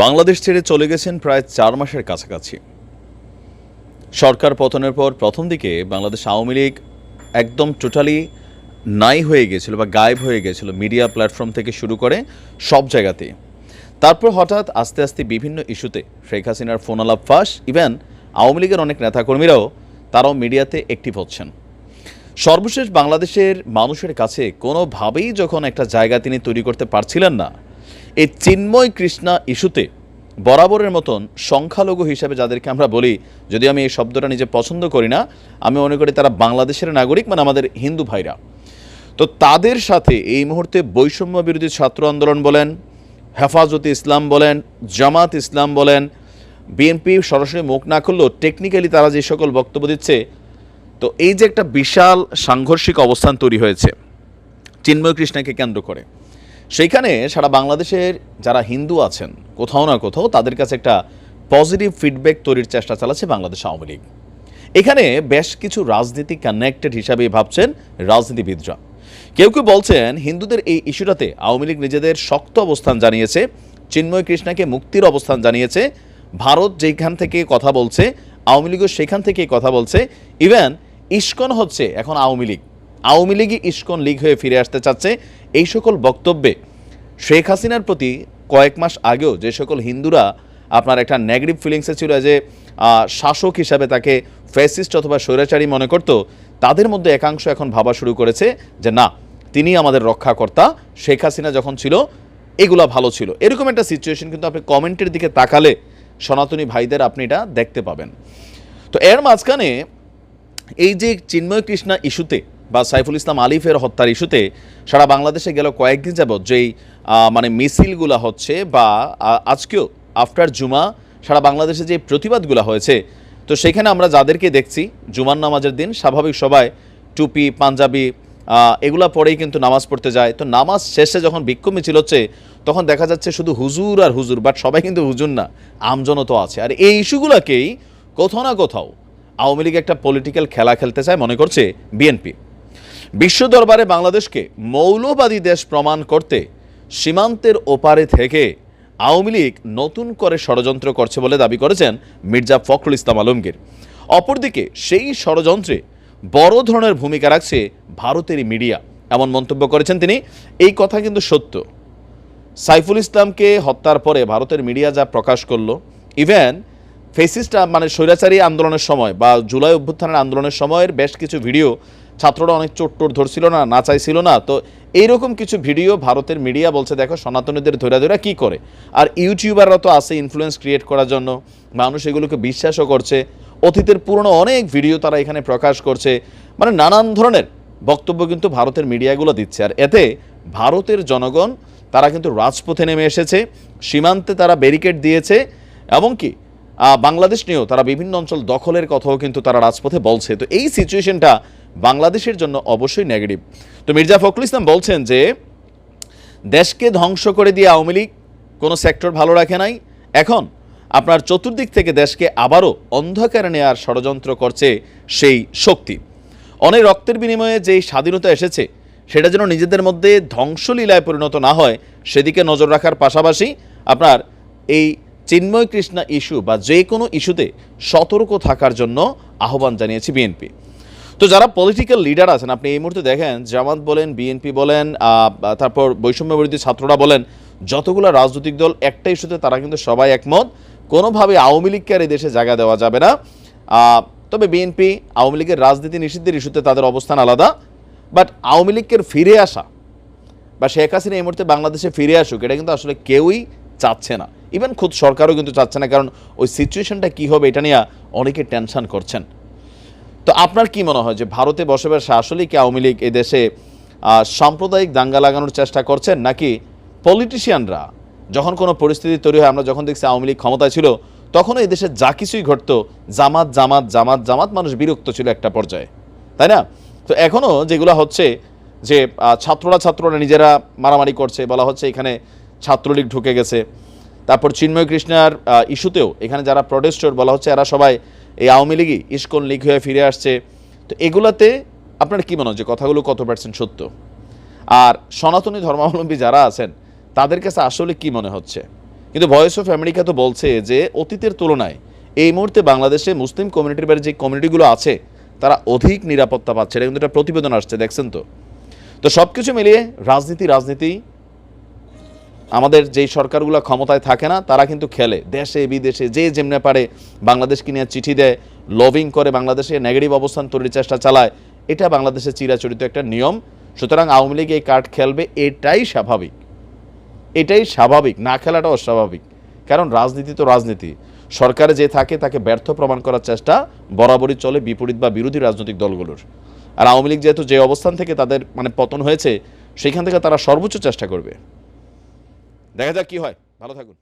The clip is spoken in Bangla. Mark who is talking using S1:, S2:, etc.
S1: বাংলাদেশ ছেড়ে চলে গেছেন প্রায় চার মাসের কাছাকাছি। সরকার পতনের পর প্রথম দিকে বাংলাদেশ আওয়ামী লীগ একদম টোটালি নাই হয়ে গেছিল বা গায়েব হয়ে গেছিল মিডিয়া প্ল্যাটফর্ম থেকে শুরু করে সব জায়গাতে তারপর হঠাৎ আস্তে আস্তে বিভিন্ন ইস্যুতে শেখ হাসিনার ফোন আলাপ ফাঁস ইভেন আওয়ামী লীগের অনেক নেতাকর্মীরাও তারাও মিডিয়াতে অ্যাক্টিভ হচ্ছেন। সর্বশেষ বাংলাদেশের মানুষের কাছে কোনোভাবেই যখন একটা জায়গা তিনি তৈরি করতে পারছিলেন না এই চিন্ময় কৃষ্ণা ইস্যুতে বরাবরের মতন সংখ্যালঘু হিসাবে যাদেরকে আমরা বলি, যদি আমি এই শব্দটা নিজে পছন্দ করি না, আমি মনে করি তারা বাংলাদেশের নাগরিক মানে আমাদের হিন্দু ভাইরা। তো তাদের সাথে এই মুহূর্তে বৈষম্য বিরোধী ছাত্র আন্দোলন বলেন, হেফাজতে ইসলাম বলেন, জামাত ইসলাম বলেন, বিএনপি সরাসরি মুখ না করলেও টেকনিক্যালি তারা যে সকল বক্তব্য দিচ্ছে, তো এই যে একটা বিশাল সাংঘর্ষিক অবস্থান তৈরি হয়েছে, চিন্ময় কৃষ্ণাকে কেন্দ্র করে। সেইখানে সারা বাংলাদেশের যারা হিন্দু আছেন, কোথাও না কোথাও তাদের কাছে একটা পজিটিভ ফিডব্যাক তৈরির চেষ্টা চালাচ্ছে বাংলাদেশ আওয়ামী লীগ। এখানে বেশ কিছু রাজনীতি কানেক্টেড হিসাবে ভাবছেন রাজনীতিবিদরা। কেউ কেউ বলছেন হিন্দুদের এই ইস্যুটাতে আওয়ামী লীগ নিজেদের শক্ত অবস্থান জানিয়েছে, চিন্ময় কৃষ্ণাকে মুক্তির অবস্থান জানিয়েছে, ভারত যেখান থেকে কথা বলছে, আওয়ামী লীগও সেখান থেকে কথা বলছে। ইভেন ইস্কন হচ্ছে এখন আওয়ামী লীগ। আওয়ামী লীগই ইস্কন লীগ হয়ে ফিরে আসতে চাচ্ছে। এই সকল বক্তব্যে শেখ হাসিনার প্রতি কয়েক মাস আগেও যে সকল হিন্দুরা আপনার একটা নেগেটিভ ফিলিংসে ছিল যে শাসক হিসাবে তাকে ফ্যাসিস্ট অথবা স্বৈরাচারী মনে করত, তাদের মধ্যে একাংশ এখন ভাবা শুরু করেছে যে, না, তিনি আমাদের রক্ষাকর্তা, শেখ হাসিনা যখন ছিল, এগুলা ভালো ছিল। এরকম একটা সিচুয়েশন কিন্তু আপনি কমেন্টের দিকে তাকালে সনাতনী ভাইদের আপনি এটা দেখতে পাবেন। তো এর মাঝখানে এই যে চিন্ময় কৃষ্ণা ইস্যুতে বা সাইফুল ইসলাম আলিফের হত্যার ইস্যুতে সারা বাংলাদেশে গেল কয়েকদিন যাবৎ যেই মানে মিছিলগুলো হচ্ছে বা আজকেও আফটার জুমা সারা বাংলাদেশে যে প্রতিবাদগুলো হয়েছে, তো সেখানে আমরা যাদেরকে দেখছি, জুমার নামাজের দিন স্বাভাবিক সবাই টুপি, পাঞ্জাবি এগুলা পরেই কিন্তু নামাজ পড়তে যায়। তো নামাজ শেষে যখন বিক্ষোভ মিছিল হচ্ছে, তখন দেখা যাচ্ছে শুধু হুজুর আর হুজুর বাট সবাই কিন্তু হুজুর না, আমজনও তো আছে। আর এই ইস্যুগুলোকেই কোথাও না কোথাও আওয়ামী লীগ একটা পলিটিক্যাল খেলা খেলতে চায় মনে করছে বিএনপি। বিশ্ব দরবারে বাংলাদেশকে মৌলবাদী দেশ প্রমাণ করতে সীমান্তের ওপারে থেকে আওয়ামী লীগ নতুন করে ষড়যন্ত্র করছে বলে দাবি করেছেন মির্জা ফখরুল ইসলাম আলমগীর। অপরদিকে সেই ষড়যন্ত্রে বড় ধরনের ভূমিকা রাখছে ভারতেরই মিডিয়া, এমন মন্তব্য করেছেন তিনি। এই কথা কিন্তু সত্য। সাইফুল ইসলামকে হত্যার পরে ভারতের মিডিয়া যা প্রকাশ করল, ইভেন ফেসিস্ট মানে স্বৈরাচারী আন্দোলনের সময় বা জুলাই অভ্যুত্থানের আন্দোলনের সময়ের বেশ কিছু ভিডিও ছাত্ররা অনেক চোট টোট ধরছিল না না চাইছিল না। তো এইরকম কিছু ভিডিও ভারতের মিডিয়া বলছে, দেখো, সনাতনীদের ধরে ধরে কি করে? আর ইউটিউবাররা তো আছে ইনফ্লুয়েন্স ক্রিয়েট করার জন্য। মানুষ এগুলোকে বিশ্বাসও করছে। অতীতের পুরনো অনেক ভিডিও তারা এখানে প্রকাশ করছে। মানে নানান ধরনের বক্তব্য কিন্তু ভারতের মিডিয়াগুলো দিচ্ছে। আর এতে ভারতের জনগণ, তারা কিন্তু রাজপথে নেমে এসেছে, সীমান্তে তারা ব্যারিকেড দিয়েছে এবং কি বাংলাদেশ নিয়েও তারা বিভিন্ন অঞ্চল দখলের কথাও কিন্তু তারা রাজপথে বলছে। তো এই সিচুয়েশনটা বাংলাদেশের জন্য অবশ্যই নেগেটিভ তো মির্জা ফখরুল ইসলাম বলছেন যে, দেশকে ধ্বংস করে দিয়ে আওয়ামী লীগ কোনো সেক্টর ভালো রাখে নাই। এখন আপনার চতুর্দিক থেকে দেশকে আবারও অন্ধকারে নেওয়ার ষড়যন্ত্র করছে সেই শক্তি। অনেক রক্তের বিনিময়ে যেই স্বাধীনতা এসেছে, সেটা যেন নিজেদের মধ্যে ধ্বংসলীলায় পরিণত না হয়, সেদিকে নজর রাখার পাশাপাশি আপনার এই চিন্ময় কৃষ্ণা ইস্যু বা যে কোনো ইস্যুতে সতর্ক থাকার জন্য আহ্বান জানিয়েছে বিএনপি। তো যারা পলিটিক্যাল লিডার আছেন, আপনি এই মুহূর্তে দেখেন, জামাত বলেন বিএনপি বলেন তারপর বৈষম্য বিরোধী ছাত্ররা বলেন, যতগুলো রাজনৈতিক দল একটা ইস্যুতে, তারা কিন্তু সবাই একমত। কোনোভাবে আওয়ামী লীগকে আর এই দেশে জায়গা দেওয়া যাবে না। তবে বিএনপি আওয়ামী লীগের রাজনীতি নিষিদ্ধের ইস্যুতে তাদের অবস্থান আলাদা। বাট আওয়ামী লীগের ফিরে আসা, বা শেখ হাসিনা এই মুহূর্তে বাংলাদেশে ফিরে আসুক, এটা কিন্তু আসলে কেউই চাচ্ছে না। ইভেন খুদ সরকারও কিন্তু চাচ্ছে না, কারণ ওই সিচুয়েশনটা কী হবে, এটা নিয়ে অনেকে টেনশন করছেন। তো আপনার কি মনে হয় যে ভারতে বসবাস বসে আসলেই কি আওয়ামী লীগ এদেশে সাম্প্রদায়িক দাঙ্গা লাগানোর চেষ্টা করছেন, নাকি পলিটিশিয়ানরা যখন কোনো পরিস্থিতি তৈরি হয়, আমরা যখন দেখছি আওয়ামী লীগ ক্ষমতায় ছিল, তখনও এই দেশে যা কিছুই ঘটত, জামাত জামাত জামাত জামাত মানুষ বিরক্ত ছিল একটা পর্যায়ে। তাই না? তো এখনও যেগুলো হচ্ছে যে ছাত্ররা ছাত্ররা নিজেরা মারামারি করছে, বলা হচ্ছে এখানে ছাত্রলীগ ঢুকে গেছে। তারপর চিন্ময় কৃষ্ণার ইস্যুতেও এখানে যারা প্রটেস্টর বলা হচ্ছে এরা সবাই এই আওয়ামী লীগই ইস্কন লীগ হয়ে ফিরে আসছে। তো এগুলাতে আপনার কি মনে যে কথাগুলো কত পার্সেন্ট সত্য? আর সনাতনী ধর্মাবলম্বী যারা আছেন, তাদের কাছে আসলে কি মনে হচ্ছে? কিন্তু ভয়েস অফ আমেরিকা তো বলছে যে, অতীতের তুলনায় এই মুহূর্তে বাংলাদেশে মুসলিম কমিউনিটির বাইরে যে কমিউনিটিগুলো আছে, তারা অধিক নিরাপত্তা পাচ্ছে। এটা কিন্তু একটা প্রতিবেদন আসছে, দেখছেন তো? তো সব কিছু মিলিয়ে রাজনীতি রাজনীতি আমাদের যেই সরকারগুলো ক্ষমতায় থাকে না, তারা কিন্তু খেলে। দেশে, বিদেশে, যে যেমনে পারে, বাংলাদেশকে নিয়ে চিঠি দেয় লবিং করে বাংলাদেশে নেগেটিভ অবস্থান তৈরির চেষ্টা চালায়। এটা বাংলাদেশের চিরাচরিত একটা নিয়ম। সুতরাং আওয়ামী লীগ এই কার্ড খেলবে, এটাই স্বাভাবিক। এটাই স্বাভাবিক, না খেলাটা অস্বাভাবিক। কারণ রাজনীতি তো রাজনীতি। সরকারে যে থাকে, তাকে ব্যর্থ প্রমাণ করার চেষ্টা বরাবরই চলে, বিপরীত বা বিরোধী রাজনৈতিক দলগুলোর। আর আওয়ামী লীগ যেহেতু যে অবস্থান থেকে তাদের মানে পতন হয়েছে, সেখান থেকে তারা সর্বোচ্চ চেষ্টা করবে। দেখা যাক কি হয়। ভালো থাকুন।